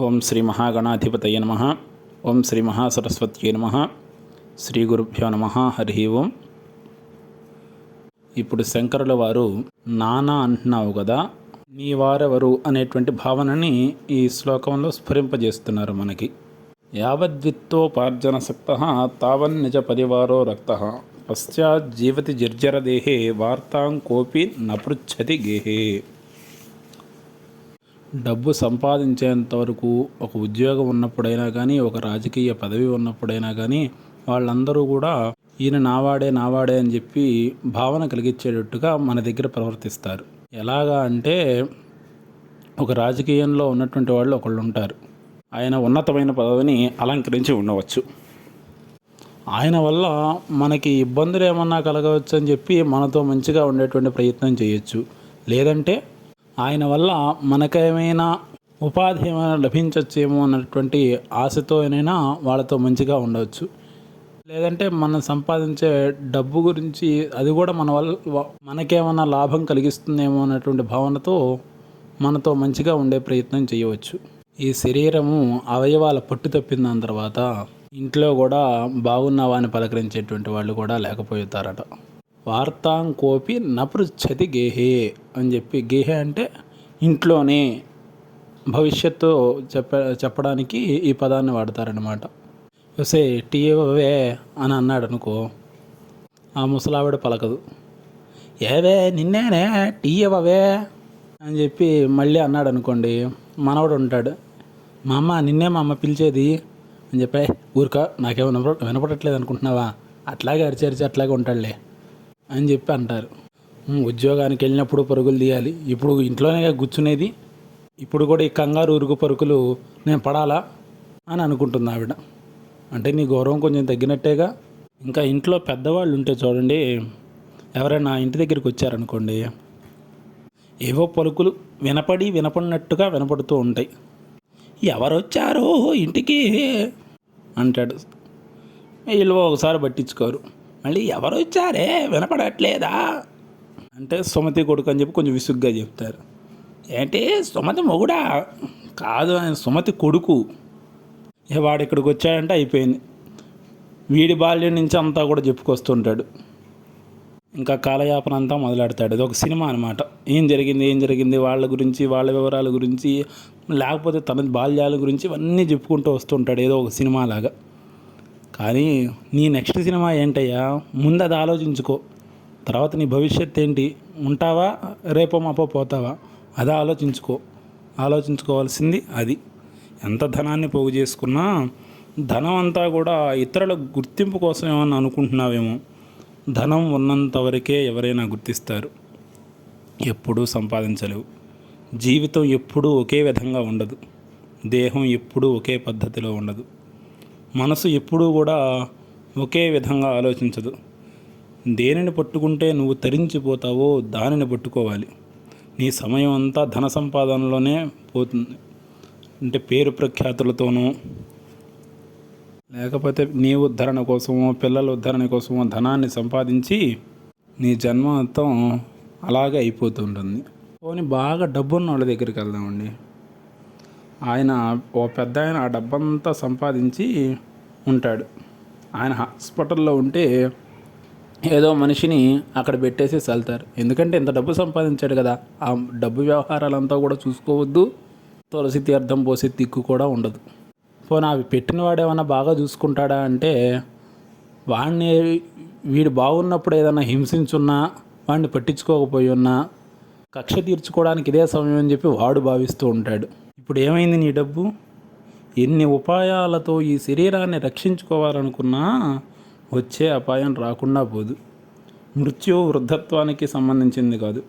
ఓం శ్రీ మహాగణాధిపతయ నమ. ఓం శ్రీ మహాసరస్వత్యై నమ. శ్రీ గురుభ్యో నమ. హరి ఓం. ఇప్పుడు శంకరుల వారు నానా అంటున్నావు కదా నీ వారెవరు అనేటువంటి భావనని ఈ శ్లోకంలో స్ఫురింపజేస్తున్నారు మనకి. యావద్విత్తోపార్జనసక్త తావన్ నిజ పరివారో రక్త. పశ్చాత్ జీవతి జర్జరదేహే వార్తాం కోపి నపృచ్చతి గేహే. డబ్బు సంపాదించేంత వరకు ఒక ఉద్యోగం ఉన్నప్పుడైనా కానీ ఒక రాజకీయ పదవి ఉన్నప్పుడైనా కానీ వాళ్ళందరూ కూడా ఈయన నావాడే నావాడే అని చెప్పి భావన కలిగించేటట్టుగా మన దగ్గర ప్రవర్తిస్తారు. ఎలాగా అంటే ఒక రాజకీయంలో ఉన్నటువంటి వాళ్ళు ఒకళ్ళు ఉంటారు ఆయన ఉన్నతమైన పదవిని అలంకరించి ఉండవచ్చు. ఆయన వల్ల మనకి ఇబ్బందులు ఏమన్నా కలగవచ్చు అని చెప్పి మనతో మంచిగా ఉండేటువంటి ప్రయత్నం చేయొచ్చు. లేదంటే ఆయన వల్ల మనకేమైనా ఉపాధి ఏమైనా లభించవచ్చేమో అన్నటువంటి ఆశతోనైనా వాళ్ళతో మంచిగా ఉండవచ్చు. లేదంటే మనం సంపాదించే డబ్బు గురించి అది కూడా మన వల్ల మనకేమైనా లాభం కలిగిస్తుందేమో అన్నటువంటి భావనతో మనతో మంచిగా ఉండే ప్రయత్నం చేయవచ్చు. ఈ శరీరము అవయవాల పట్టు తప్పిన దాని తర్వాత ఇంట్లో కూడా బాగున్నావా అని పలకరించేటువంటి వాళ్ళు కూడా లేకపోతారట వార్తాం కోపి నపృచ్చతి గేహే అని చెప్పి గేహే అంటే ఇంట్లోనే భవిష్యత్తు చెప్ప చెప్పడానికి ఈ పదాన్ని వాడతారనమాట సే టీ అని అన్నాడు అనుకో ఆ ముసలావిడ పలకదు. ఏవే నిన్నేనే టీ అని చెప్పి మళ్ళీ అన్నాడు అనుకోండి మనవడు ఉంటాడు మా అమ్మ నిన్నే మా అమ్మ పిలిచేది? అని చెప్పే ఊరిక నాకేమో వినపడట్లేదు అనుకుంటున్నావా అట్లాగే అరిచి అరిచి అట్లాగే ఉంటాడులే. అని చెప్పి అంటారు. ఉద్యోగానికి వెళ్ళినప్పుడు పరుగులు తీయాలి. ఇప్పుడు ఇంట్లోనే కూర్చునేది. ఇప్పుడు కూడా ఈ కంగారు ఉరుగు పరుగులు నేను పడాలా? అని అనుకుంటుంది ఆవిడ. అంటే నీ గౌరవం కొంచెం తగ్గినట్టేగా? ఇంకా ఇంట్లో పెద్దవాళ్ళు ఉంటే చూడండి ఎవరైనా ఇంటి దగ్గరికి వచ్చారనుకోండి ఏవో పలుకులు వినపడి వినపడినట్టుగా వినపడుతూ ఉంటాయి. ఎవరొచ్చారో ఇంటికి? అంటాడు. వీళ్ళు ఒకసారి పట్టించుకోరు. మళ్ళీ ఎవరు వచ్చారే వినపడట్లేదా? అంటే సుమతి కొడుకు అని చెప్పి కొంచెం విసుగ్గా చెప్తారు. ఏంటి సుమతి మొగుడా? కాదు ఆయన సుమతి కొడుకు. ఏ వాడు ఇక్కడికి వచ్చాడంటే అయిపోయింది. వీడి బాల్యం నుంచి అంతా కూడా చెప్పుకొస్తుంటాడు. ఇంకా కాలయాపన అంతా మొదలెడతాడు. ఇది ఒక సినిమా అనమాట ఏం జరిగింది ఏం జరిగింది వాళ్ళ గురించి వాళ్ళ వివరాల గురించి లేకపోతే తన బాల్యాల గురించి ఇవన్నీ చెప్పుకుంటూ వస్తుంటాడు. ఏదో ఒక సినిమా లాగా కానీ నీ నెక్స్ట్ సినిమా ఏంటయ్యా? ముందు అది ఆలోచించుకో. తర్వాత నీ భవిష్యత్ ఏంటి? ఉంటావా? రేపో మాపో పోతావా? అది ఆలోచించుకో. ఆలోచించుకోవాల్సింది అది. ఎంత ధనాన్ని పోగు చేసుకున్నా ధనం అంతా కూడా ఇతరుల గుర్తింపు కోసం ఏమన్నా అనుకుంటున్నావేమో ధనం ఉన్నంత వరకే ఎవరైనా గుర్తిస్తారు. ఎప్పుడూ సంపాదించలేవు. జీవితం ఎప్పుడూ ఒకే విధంగా ఉండదు. దేహం ఎప్పుడూ ఒకే పద్ధతిలో ఉండదు. మనసు ఎప్పుడూ కూడా ఒకే విధంగా ఆలోచించదు. దేనిని పట్టుకుంటే నువ్వు తరించిపోతావో దానిని పట్టుకోవాలి. నీ సమయం అంతా ధన సంపాదనలోనే పోతుంది. అంటే పేరు ప్రఖ్యాతులతోనూ లేకపోతే నీ ఉద్ధరణ కోసమో పిల్లల ఉద్ధరణ కోసమో ధనాన్ని సంపాదించి నీ జన్మ మొత్తం అలాగే అయిపోతుంటుంది పోనీ బాగా డబ్బున్న వాళ్ళ దగ్గరికి వెళ్దామండి. ఆయన ఓ పెద్ద ఆయన ఆ డబ్బంతా సంపాదించి ఉంటాడు. ఆయన హాస్పిటల్లో ఉంటే ఏదో మనిషిని అక్కడ పెట్టేసి వెళ్తారు. ఎందుకంటే ఇంత డబ్బు సంపాదించాడు కదా. ఆ డబ్బు వ్యవహారాలంతా కూడా చూసుకోవద్దు. తులసి తీర్థం పోసే దిక్కు కూడా ఉండదు. పోనీ అవి పెట్టిన వాడు ఏమన్నా బాగా చూసుకుంటాడా అంటే వాడిని వీడు బాగున్నప్పుడు ఏదైనా హింసించున్నా వాడిని పట్టించుకోకపోయి ఉన్నా కక్ష తీర్చుకోవడానికి ఇదే సమయం అని చెప్పి వాడు భావిస్తూ ఉంటాడు. ఇప్పుడు ఏమైంది నీ డబ్బు? ఎన్ని ఉపాయాలతో ఈ శరీరాన్ని రక్షించుకోవాలనుకున్నా వచ్చే అపాయం రాకుండా పోదు. మృత్యు వృద్ధత్వానికి సంబంధించింది కాదు.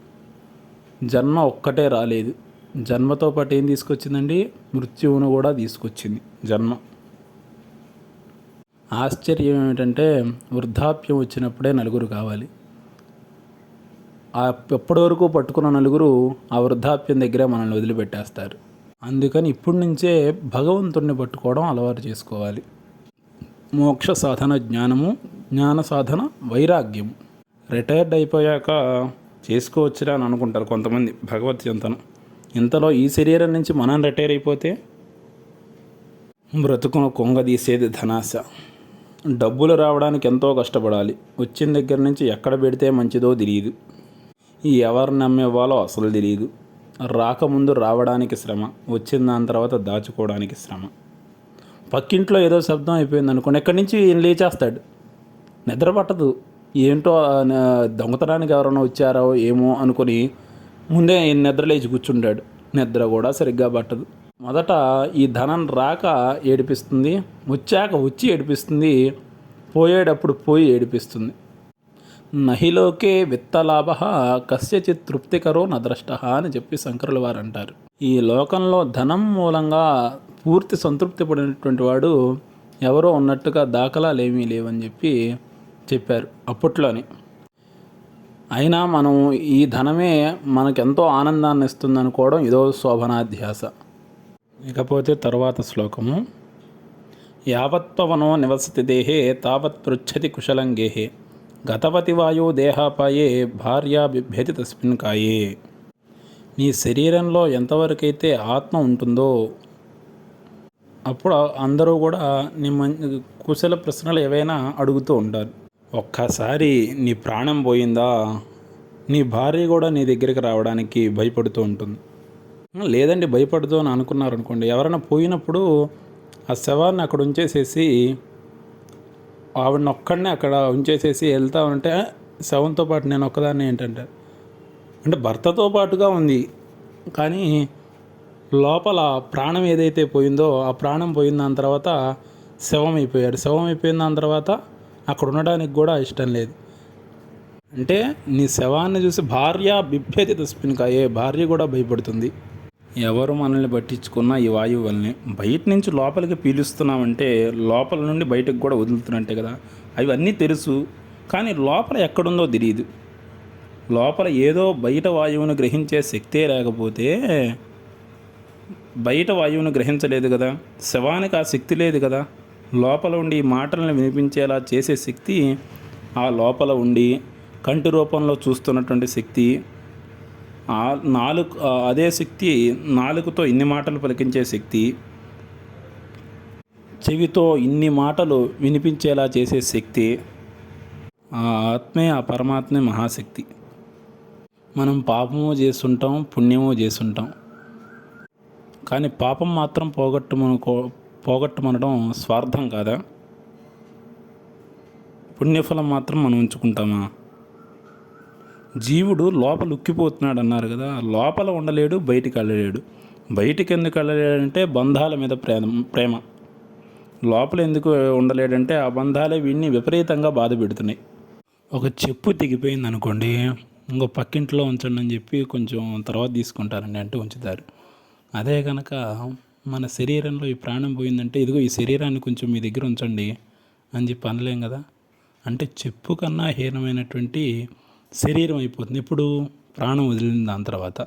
జన్మ ఒక్కటే రాలేదు. జన్మతో పాటు ఏం తీసుకొచ్చిందండి? మృత్యువును కూడా తీసుకొచ్చింది జన్మ. ఆశ్చర్యం ఏమిటంటే వృద్ధాప్యం వచ్చినప్పుడే నలుగురు కావాలి. ఎప్పటివరకు ఎప్పటి వరకు పట్టుకున్న నలుగురు ఆ వృద్ధాప్యం దగ్గరే మనల్ని వదిలిపెట్టేస్తారు. అందుకని ఇప్పటి నుంచే భగవంతుడిని పట్టుకోవడం అలవాటు చేసుకోవాలి. మోక్ష సాధన జ్ఞానము జ్ఞాన సాధన వైరాగ్యం. రిటైర్డ్ అయిపోయాక చేసుకోవచ్చురా అని అనుకుంటారు కొంతమంది భగవత్ చింతన. ఇంతలో ఈ శరీరం నుంచి మనం రిటైర్ అయిపోతే? బ్రతుకును కొంగదీసేది ధనాశ. డబ్బులు రావడానికి ఎంతో కష్టపడాలి. వచ్చిన దగ్గర నుంచి ఎక్కడ పెడితే మంచిదో తెలియదు. ఎవరు నమ్మేవాలో అసలు తెలియదు. రాకముందు రావడానికి శ్రమ వచ్చిన దాని తర్వాత దాచుకోవడానికి శ్రమ. పక్కింట్లో ఏదో శబ్దం అయిపోయింది అనుకోండి ఎక్కడి నుంచి ఈయన లేచేస్తాడు? నిద్ర పట్టదు. ఏంటో దొంగతనానికి ఎవరైనా వచ్చారో ఏమో అనుకొని ముందే ఈయన నిద్ర లేచి కూర్చుంటాడు. నిద్ర కూడా సరిగ్గా పట్టదు. మొదట ఈ ధనం రాక ఏడిపిస్తుంది వచ్చాక వచ్చి ఏడిపిస్తుంది పోయేటప్పుడు పోయి ఏడిపిస్తుంది. నహిలోకే విత్తలాభ కస్యచిత్ తృప్తికరో నద్రష్ట అని చెప్పి శంకరుల వారు అంటారు. ఈ లోకంలో ధనం మూలంగా పూర్తి సంతృప్తి పడినటువంటి వాడు ఎవరో ఉన్నట్టుగా దాఖలాలు ఏమీ లేవని చెప్పి చెప్పారు అప్పట్లోనే. అయినా మనం ఈ ధనమే మనకెంతో ఆనందాన్ని ఇస్తుంది అనుకోవడం ఇదో శోభనాధ్యాస. ఇకపోతే తర్వాత శ్లోకము. యావత్పవనో నివసతి దేహే తావత్ పృచ్చతి కుశలం గేహే గతవతి వాయు దేహాపాయే భార్యాభిభ్యతి తస్మిన్ కాయే. నీ శరీరంలో ఎంతవరకైతే ఆత్మ ఉంటుందో అప్పుడు అందరూ కూడా నీ కుశల ప్రశ్నలు ఏవైనా అడుగుతూ ఉంటారు. ఒక్కసారి నీ ప్రాణం పోయిందా? నీ భార్య కూడా నీ దగ్గరికి రావడానికి భయపడుతూ ఉంటుంది. లేదండి భయపడుతూ అని అనుకున్నారు అనుకోండి ఎవరైనా పోయినప్పుడు ఆ శవాన్ని అక్కడ ఉంచేసేసి ఆవిడని ఒక్కడనే అక్కడ ఉంచేసేసి వెళ్తా ఉంటే శవంతో పాటు నేను ఒక్కదాన్ని ఏంటంటే. అంటే భర్తతో పాటుగా ఉంది. కానీ లోపల ప్రాణం ఏదైతే పోయిందో ఆ ప్రాణం పోయిన దాని తర్వాత శవం అయిపోయాడు శవం అయిపోయిన దాని తర్వాత అక్కడ ఉండడానికి కూడా ఇష్టం లేదు. అంటే నీ శవాన్ని చూసి భార్య బిభ్యతి తస్మిన్కా ఏ భార్య కూడా భయపడుతుంది. ఎవరు మనల్ని పట్టించుకున్న ఈ వాయువు వల్లనే. బయట నుంచి లోపలికి పీలుస్తున్నామంటే లోపల నుండి బయటకు కూడా వదులుతున్నట్టే కదా. అవి అన్నీ తెలుసు కానీ లోపల ఎక్కడుందో తెలియదు. లోపల ఏదో బయట వాయువును గ్రహించే శక్తే లేకపోతే బయట వాయువును గ్రహించలేదు కదా. శవానికి ఆ శక్తి లేదు కదా. లోపల ఉండి మాటలను వినిపించేలా చేసే శక్తి ఆ లోపల ఉండి కంటి రూపంలో చూస్తున్నటువంటి శక్తి నాలుగు అదే శక్తి నాలుగుతో ఇన్ని మాటలు పలికించే శక్తి చెవితో ఇన్ని మాటలు వినిపించేలా చేసే శక్తి ఆ ఆత్మే ఆ పరమాత్మే మహాశక్తి. మనం పాపము చేస్తుంటాం పుణ్యము చేస్తుంటాం. కానీ పాపం మాత్రం పోగొట్టుమనుకో పోగొట్టమనడం స్వార్థం కాదా? పుణ్యఫలం మాత్రం మనం ఉంచుకుంటామా? జీవుడు లోపల ఉక్కిపోతున్నాడు అన్నారు కదా లోపల ఉండలేడు బయటికి వెళ్ళలేడు. బయటికి ఎందుకు వెళ్ళలేడంటే బంధాల మీద ప్రేమ ప్రేమ. లోపల ఎందుకు ఉండలేడంటే ఆ బంధాలే వీడిని విపరీతంగా బాధ పెడుతున్నాయి. ఒక చెప్పు తెగిపోయింది అనుకోండి ఇంకో పక్కింట్లో ఉంచండి అని చెప్పి కొంచెం తర్వాత తీసుకుంటారండి అంటే ఉంచుతారు. అదే కనుక మన శరీరంలో ఈ ప్రాణం పోయిందంటే ఇదిగో ఈ శరీరాన్ని కొంచెం మీ దగ్గర ఉంచండి అని చెప్పి అనలేం కదా? అంటే చెప్పు కన్నా హీనమైనటువంటి శరీరం అయిపోతుంది. ఇప్పుడు ప్రాణం వదిలిన దాని తర్వాత.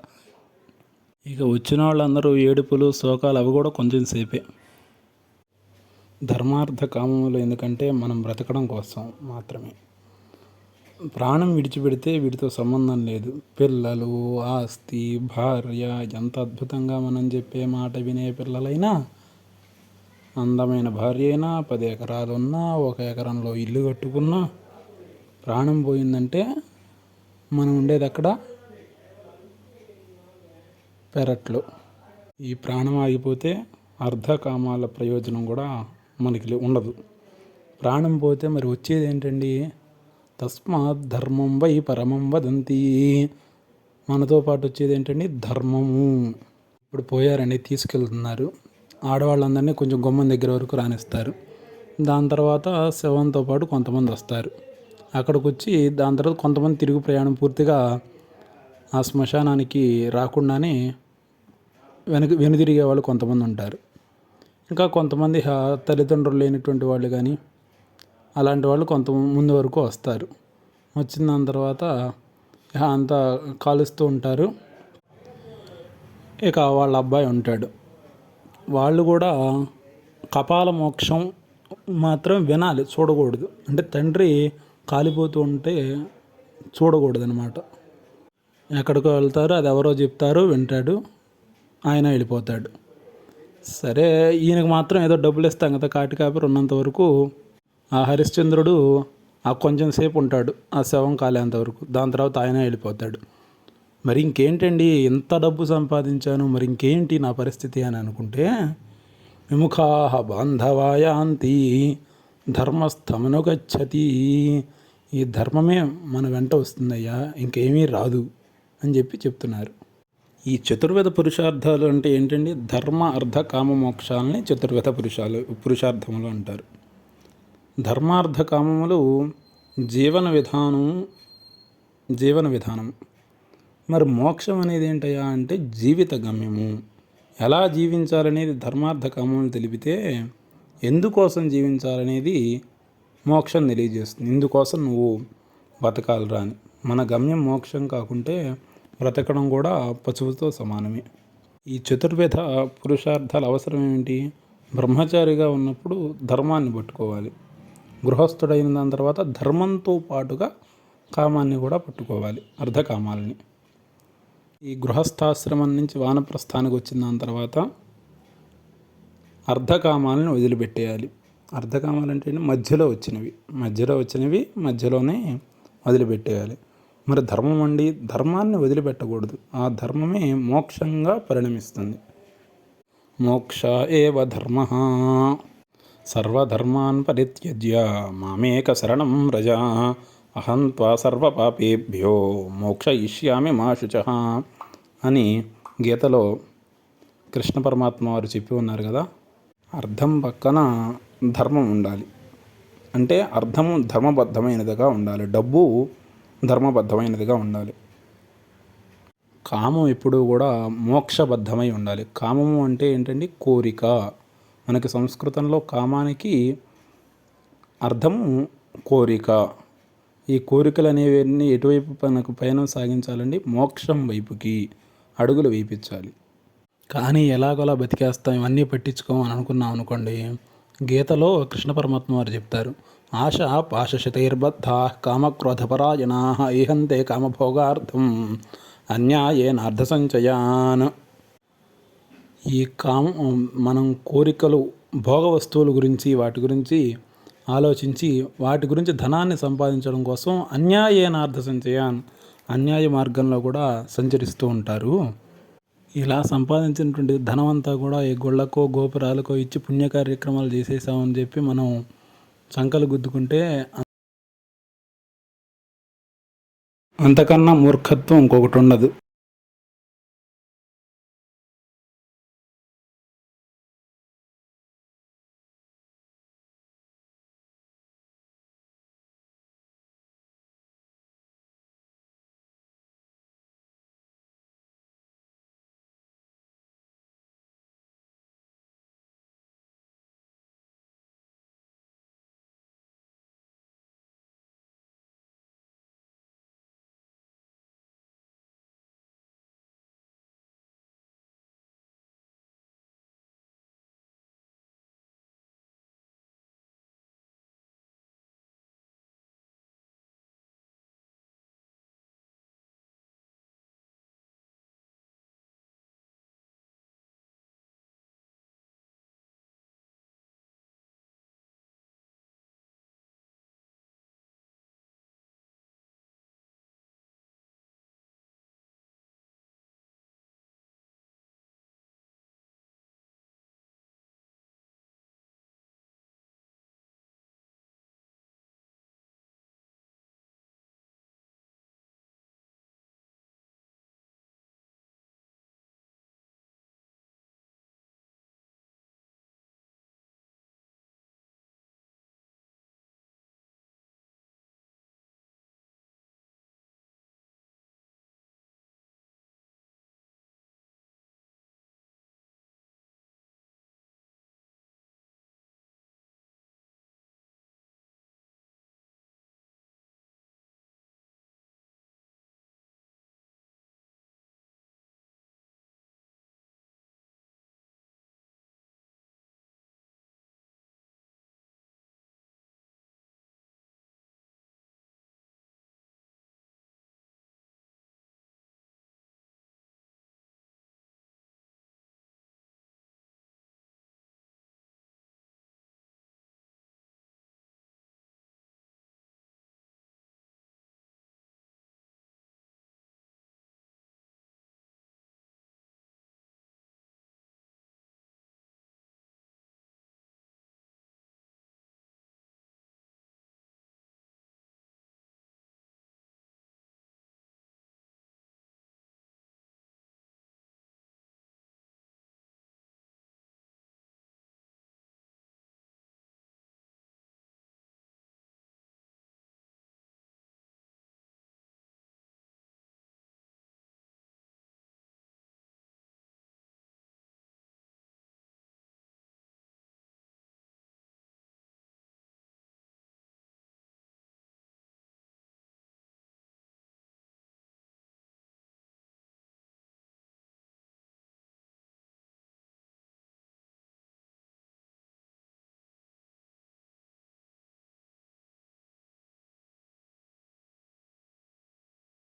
ఇక వచ్చిన వాళ్ళందరూ ఏడుపులు శోకాలు అవి కూడా కొంచెం సేపే. ధర్మార్థ కామములు ఎందుకంటే మనం బ్రతకడం కోసం మాత్రమే. ప్రాణం విడిచిపెడితే వీటితో సంబంధం లేదు. పిల్లలు ఆస్తి భార్య ఎంత అద్భుతంగా మనం చెప్పే మాట వినే పిల్లలైనా అందమైన భార్య అయినా పది ఎకరాలు ఉన్నా ఒక ఎకరంలో ఇల్లు కట్టుకున్నా ప్రాణం పోయిందంటే మనం ఉండేది అక్కడ? పెరట్లో. ఈ ప్రాణం ఆగిపోతే అర్ధకామాల ప్రయోజనం కూడా మనకి లే- ఉండదు. ప్రాణం పోతే మరి వచ్చేది ఏంటండి? తస్మాత్ ధర్మం వై పరమం వదంతి. మనతో పాటు వచ్చేది ఏంటండి? ధర్మము. ఇప్పుడు పోయారండి తీసుకెళ్తున్నారు. ఆడవాళ్ళందరినీ కొంచెం గుమ్మం దగ్గర వరకు రాణిస్తారు దాని తర్వాత శవంతో పాటు కొంతమంది వస్తారు. అక్కడికి వచ్చి దాని తర్వాత కొంతమంది తిరుగు ప్రయాణం పూర్తిగా ఆ శ్మశానానికి రాకుండానే వెనక వెనుదిరిగే వాళ్ళు కొంతమంది ఉంటారు. ఇంకా కొంతమంది తల్లిదండ్రులు లేనటువంటి వాళ్ళు కానీ అలాంటి వాళ్ళు కొంత ముందు వరకు వస్తారు. వచ్చిన దాని తర్వాత అంతా కాలుస్తూ ఉంటారు. ఇక వాళ్ళ అబ్బాయి ఉంటాడు. వాళ్ళు కూడా కపాల మోక్షం మాత్రం వినాలి చూడకూడదు. అంటే తండ్రి కాలిపోతూ ఉంటే చూడకూడదనమాట ఎక్కడికో వెళ్తారు అది ఎవరో చెప్తారు వింటాడు ఆయన వెళ్ళిపోతాడు. సరే ఈయనకు మాత్రం ఏదో డబ్బులు ఇస్తాం కదా కాటి కాపరి ఉన్నంత వరకు ఆ హరిశ్చంద్రుడు ఆ కొంచెం సేపు ఉంటాడు ఆ శవం కాలేంత వరకు. దాని తర్వాత ఆయన వెళ్ళిపోతాడు. మరి ఇంకేంటండి ఎంత డబ్బు సంపాదించాను మరి ఇంకేంటి నా పరిస్థితి అని అనుకుంటే విముఖా బాంధవాయాంతి ధర్మస్థమను గచ్చతి ఈ ధర్మమే మన వెంట వస్తుందయ్యా ఇంకేమీ రాదు అని చెప్పి చెప్తున్నారు. ఈ చతుర్వేద పురుషార్థాలు అంటే ఏంటండి? ధర్మ అర్ధ కామ మోక్షాలని చతుర్వేద పురుషాలు పురుషార్థములు అంటారు. ధర్మార్థ కామములు జీవన విధానం జీవన విధానం. మరి మోక్షం అనేది ఏంటయ్యా అంటే జీవిత గమ్యము. ఎలా జీవించాలనేది ధర్మార్థ కామములు తెలిపితే ఎందుకోసం జీవించాలనేది మోక్షం తెలియజేస్తుంది. ఇందుకోసం నువ్వు బతకాలరా అని. మన గమ్యం మోక్షం కాకుంటే బ్రతకడం కూడా పశువుతో సమానమే. ఈ చతుర్విధ పురుషార్థాల అవసరం ఏమిటి? బ్రహ్మచారిగా ఉన్నప్పుడు ధర్మాన్ని పట్టుకోవాలి. గృహస్థుడైన దాని తర్వాత ధర్మంతో పాటుగా కామాన్ని కూడా పట్టుకోవాలి. అర్ధకామాలని. ఈ గృహస్థాశ్రమం నుంచి వానప్రస్థానికి వచ్చిన దాని తర్వాత అర్ధకామాలను వదిలిపెట్టేయాలి. అర్ధకామాలు అంటే మధ్యలో వచ్చినవి. మధ్యలో వచ్చినవి మధ్యలోనే వదిలిపెట్టేయాలి. మరి ధర్మం అండి ధర్మాన్ని వదిలిపెట్టకూడదు. ఆ ధర్మమే మోక్షంగా పరిణమిస్తుంది. మోక్ష ఏవ ధర్మ. సర్వధర్మాన్ పరిత్యజ్య మామేక శరణం రజ. అహం త్వా సర్వపాపేభ్యో మోక్షయిష్యామి మా శుచ అని గీతలో కృష్ణ పరమాత్మ వారు చెప్పి ఉన్నారు కదా. అర్థం పక్కన ధర్మం ఉండాలి. అంటే అర్థము ధర్మబద్ధమైనదిగా ఉండాలి. డబ్బు ధర్మబద్ధమైనదిగా ఉండాలి. కామం ఎప్పుడూ కూడా మోక్షబద్ధమై ఉండాలి. కామము అంటే ఏంటండి? కోరిక. మనకి సంస్కృతంలో కామానికి అర్థము కోరిక. ఈ కోరికలు అనేవన్నీ ఎటువైపు మనకు పయనం సాగించాలండి? మోక్షం వైపుకి అడుగులు వేయించాలి కానీ ఎలాగోలా బతికేస్తాం? ఇవన్నీ పట్టించుకోమని అనుకున్నాం అనుకోండి. గీతలో కృష్ణ పరమాత్మ వారు చెప్తారు ఆశ పాశశతైర్బద్ధ కామక్రోధపరాయణా ఇహంతే కామభోగార్థం అన్యాయేన అర్ధసంచయాన్. ఈ కామ మనం కోరికలు భోగ వస్తువుల గురించి వాటి గురించి ఆలోచించి వాటి గురించి ధనాన్ని సంపాదించడం కోసం అన్యాయేన అర్థ సంచయాన్ అన్యాయ మార్గంలో కూడా సంచరిస్తూ ఉంటారు. ఇలా సంపాదించినటువంటి ధనం అంతా కూడా ఈ గుళ్ళకో గోపురాలకో ఇచ్చి పుణ్య కార్యక్రమాలు చేసేసామని చెప్పి మనం సంకలు గుద్దుకుంటే అంతకన్నా మూర్ఖత్వం ఇంకొకటి ఉండదు.